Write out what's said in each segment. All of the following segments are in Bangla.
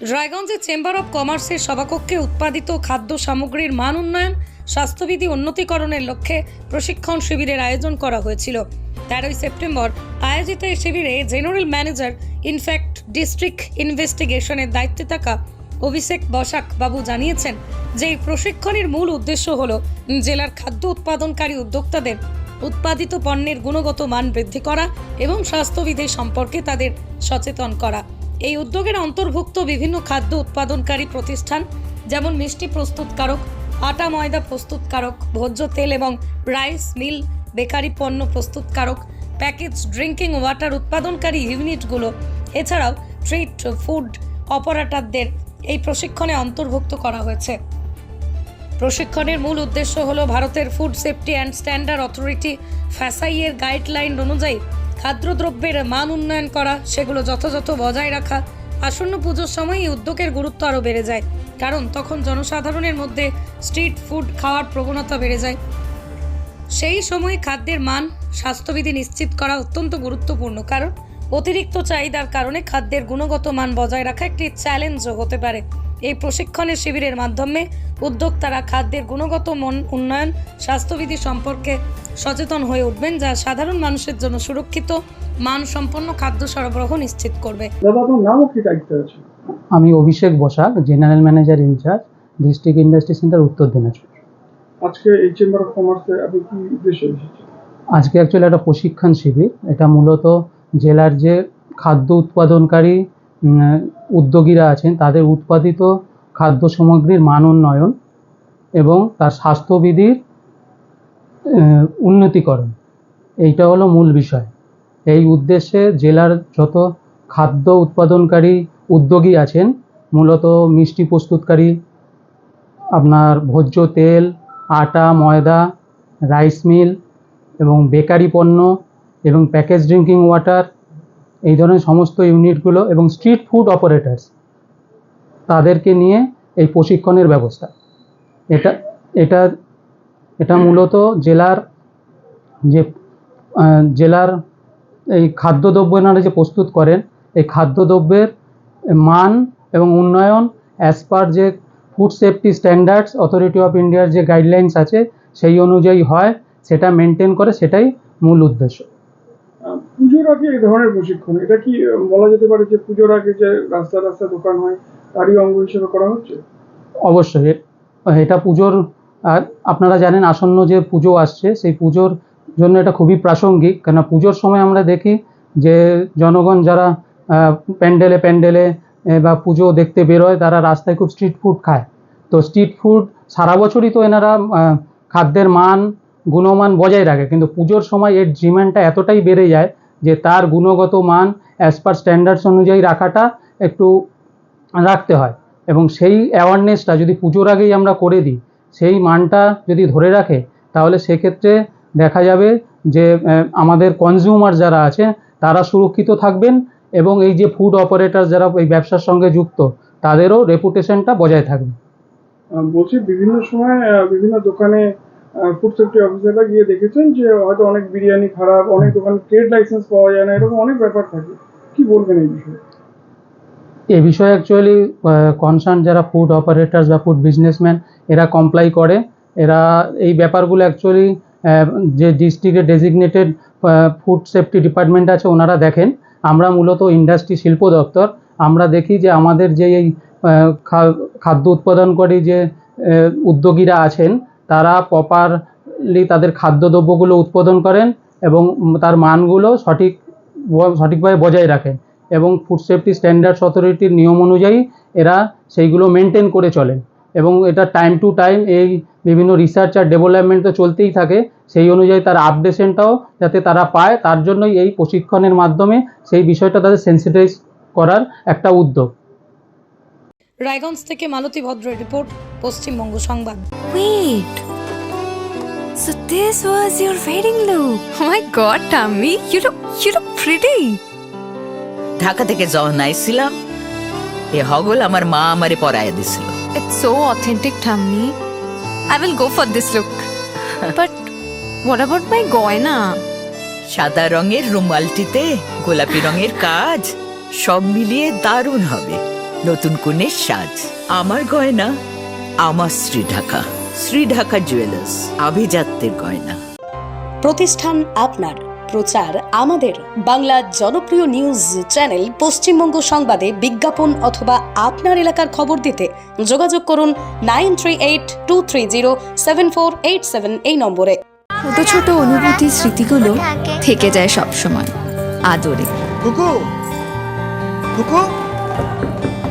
রায়গঞ্জের চেম্বার অব কমার্সের সভাকক্ষে উৎপাদিত খাদ্য সামগ্রীর মান উন্নয়ন, স্বাস্থ্যবিধি উন্নতিকরণের লক্ষ্যে প্রশিক্ষণ শিবিরের আয়োজন করা হয়েছিল। তেরোই সেপ্টেম্বর আয়োজিত এই শিবিরে general manager in fact district ইনভেস্টিগেশনের দায়িত্বে থাকা অভিষেক বসাক বাবু জানিয়েছেন যে এই প্রশিক্ষণের মূল উদ্দেশ্য হল জেলার খাদ্য উৎপাদনকারী উদ্যোক্তাদের উৎপাদিত পণ্যের গুণগত মান বৃদ্ধি করা এবং স্বাস্থ্যবিধি সম্পর্কে তাদের সচেতন করা। এই উদ্যোগের অন্তর্ভুক্ত বিভিন্ন খাদ্য উৎপাদনকারী প্রতিষ্ঠান, যেমন মিষ্টি প্রস্তুতকারক, আটা ময়দা প্রস্তুতকারক, ভোজ্য তেল এবং রাইস মিল, বেকারি পণ্য প্রস্তুতকারক প্যাকেজ ড্রিঙ্কিং ওয়াটার উৎপাদনকারী ইউনিটগুলো, এছাড়াও ট্রিট ফুড অপারেটরদের এই প্রশিক্ষণে অন্তর্ভুক্ত করা হয়েছে। প্রশিক্ষণের মূল উদ্দেশ্য হলো ভারতের food safety and standard authority, ফ্যাসাইয়ের guideline অনুযায়ী খাদ্যদ্রব্যের মান উন্নয়ন করা, সেগুলো যথাযথ বজায় রাখা, আসন্ন পুজোর সময় এই উদ্যোগের গুরুত্ব আরও বেড়ে যায়। কারণ তখন জনসাধারণের মধ্যে স্ট্রিট ফুড খাওয়ার প্রবণতা বেড়ে যায়। সেই সময় খাদ্যের মান, স্বাস্থ্যবিধি নিশ্চিত করা অত্যন্ত গুরুত্বপূর্ণ। কারণ অতিরিক্ত চাহিদার কারণে খাদ্যের গুণগত মান বজায় রাখা একটি চ্যালেঞ্জও হতে পারে। এই প্রশিক্ষণের শিবিরের মাধ্যমে উদ্যোক্তারা খাদ্যের গুণগত মন উন্নয়ন স্বাস্থ্যবিধি সম্পর্কে সচেতন হয়ে উঠবেন যা সাধারণ মানুষের জন্য সুরক্ষিত মানসম্পন্ন খাদ্য সরবরাহ নিশ্চিত করবে। আমি Abhishek Basak general manager incharge district industry centre Uttar Dinajpur. আজকে এই চেম্বার অফ কমার্সে আপনি কি উদ্দেশ্যে এসেছেন? আজকে অ্যাকচুয়ালি একটা প্রশিক্ষণ শিবির। এটা মূলত জেলার যে খাদ্য উৎপাদনকারী উদ্যোগীরা আছেন, তাদের উৎপাদিত খাদ্য সামগ্রীর মান উন্নয়ন এবং তার স্বাস্থ্যবিধির উন্নতিকরণ। এইটা হলো মূল বিষয়। এই উদ্দেশ্যে জেলার যত খাদ্য উৎপাদনকারী উদ্যোগী আছেন, মূলত মিষ্টি প্রস্তুতকারী, আপনার ভোজ্য তেল, আটা, ময়দা, রাইস মিল এবং বেকারি পণ্য এবং প্যাকেজ ড্রিঙ্কিং ওয়াটার এই ধরনের সমস্ত ইউনিটগুলো এবং স্ট্রিট ফুড অপারেটার্স তাদেরকে নিয়ে এই প্রশিক্ষণের ব্যবস্থা। এটা এটা এটা মূলত জেলার যে জেলার এই খাদ্যদ্রব্য এনারা যে প্রস্তুত করেন, এই খাদ্যদ্রব্যের মান এবং উন্নয়ন অ্যাজ পার যে food safety standards authority of ইন্ডিয়ার যে গাইডলাইন্স আছে, সেই অনুযায়ী হয়, সেটা মেনটেন করে, সেটাই মূল উদ্দেশ্য। পুজোর আগে এই ধরনের প্রশিক্ষণ, এটা কি বলা যেতে পারে যে পুজোর আগে যে রাস্তা রাস্তা দোকান হয়, তারই অঙ্গ হিসেবে করা হচ্ছে? অবশ্যই এটা পুজোর, আর আপনারা জানেন আসন্ন যে পুজো আসছে, সেই পুজোর জন্য এটা খুবই প্রাসঙ্গিক কেন পুজোর সময় আমরা দেখি যে জনগণ যারা প্যান্ডেলে প্যান্ডেলে বা পুজো দেখতে বেরোয়, তারা রাস্তায় খুব স্ট্রিট ফুড খায়। তো স্ট্রিট ফুড সারা বছরই তো এনারা খাদ্যের মান, গুণমান বজায় রাখে, কিন্তু পুজোর সময় এর ডিমান্ডটা এতটাই বেড়ে যায় যে তার গুণগত মান অ্যাজ পার স্ট্যান্ডার্ডস অনুযায়ী রাখাটা একটু রাখতে হয়। এবং সেই অ্যাওয়ারনেসটা যদি পুজোর আগেই আমরা করে দিই, সেই মানটা যদি ধরে রাখে, তাহলে সেক্ষেত্রে দেখা যাবে যে আমাদের কনজিউমার যারা আছে, তারা সুরক্ষিত থাকবেন এবং এই যে ফুড অপারেটর যারা এই ব্যবসার সঙ্গে যুক্ত, তাদেরও রেপুটেশনটা বজায় থাকবে। বলছি বিভিন্ন সময় বিভিন্ন দোকানে ফুড সেফটি অফিসাররা গিয়ে দেখেছেন যে হয়তো অনেক বিরিয়ানি খারাপ, অনেক দোকানে ট্রেড লাইসেন্স পাওয়া যায় না, এরকম অনেক ব্যাপার থাকে। কি বলবেন এই বিষয়ে? এ বিষয়ে অ্যাকচুয়ালি কনসার্ন যারা ফুড অপারেটার্স বা ফুড বিজনেসম্যান এরা কমপ্লাই করে। এরা এই ব্যাপারগুলো অ্যাকচুয়ালি যে ডিস্ট্রিক্টে ডেজিগনেটেড ফুড সেফটি ডিপার্টমেন্ট আছে, ওনারা দেখেন। আমরা মূলত ইন্ডাস্ট্রি শিল্প দপ্তর। আমরা দেখি যে আমাদের যে এই খাদ্য উৎপাদনকারী যে উদ্যোগীরা আছেন তারা প্রপারলি তাদের খাদ্যদ্রব্যগুলো উৎপাদন করেন এবং তার মানগুলো সঠিক সঠিকভাবে বজায় রাখেন এবং ফুড সেফটি স্ট্যান্ডার্ডস অথরিটির নিয়ম অনুযায়ী এরা সেইগুলো মেনটেন করে চলেন এবং এটা টাইম টু টাইম এই বিভিন্ন রিসার্চ আর ডেভেলপমেন্ট তো চলতেই থাকে, সেই অনুযায়ী তার আপডেশনটাও যাতে তারা পায়, তার জন্যই এই প্রশিক্ষণের মাধ্যমে সেই বিষয়টা তাদের সেন্সিটাইজ করার একটা উদ্যোগ। রায়গঞ্জ থেকে মালতী ভদ্রের রিপোর্ট পশ্চিমবঙ্গ সংবাদ Wait. So this was your wedding look. Oh my god, Tammy, you look you look pretty. Dhaka থেকে যখন আইছিলাম এ হগল আমার মা আমারে পরায় দিছিল It's so authentic, Tammy. I will go for this look. but what about my goina? সাদা রঙের রুমালটিতে গোলাপি রঙের কাজ সব মিলিয়ে দারুণ হবে নতুন কনের সাজ। আমার গয়না আমার শ্রী ঢাকা শ্রী ঢাকা জুয়েলার্স আভিজাত্যের গয়না। প্রতিষ্ঠান আপনার প্রচার আমাদের। বাংলা জনপ্রিয় নিউজ চ্যানেল পশ্চিমবঙ্গ সংবাদে বিজ্ঞাপন অথবা আপনার এলাকার খবর দিতে যোগাযোগ করুন nine three eight two three zero seven four eight seven এই নম্বরে। ছোট ছোট অনুভূতি স্মৃতিগুলো থেকে যায় সব সময় আদরে। কুকু! কুকু!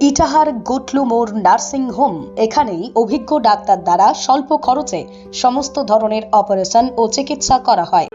Itahar Gutlu মোড় নার্সিং হোম। এখানেই অভিজ্ঞ ডাক্তার দ্বারা স্বল্প খরচে সমস্ত ধরনের অপারেশন ও চিকিৎসা করা হয়।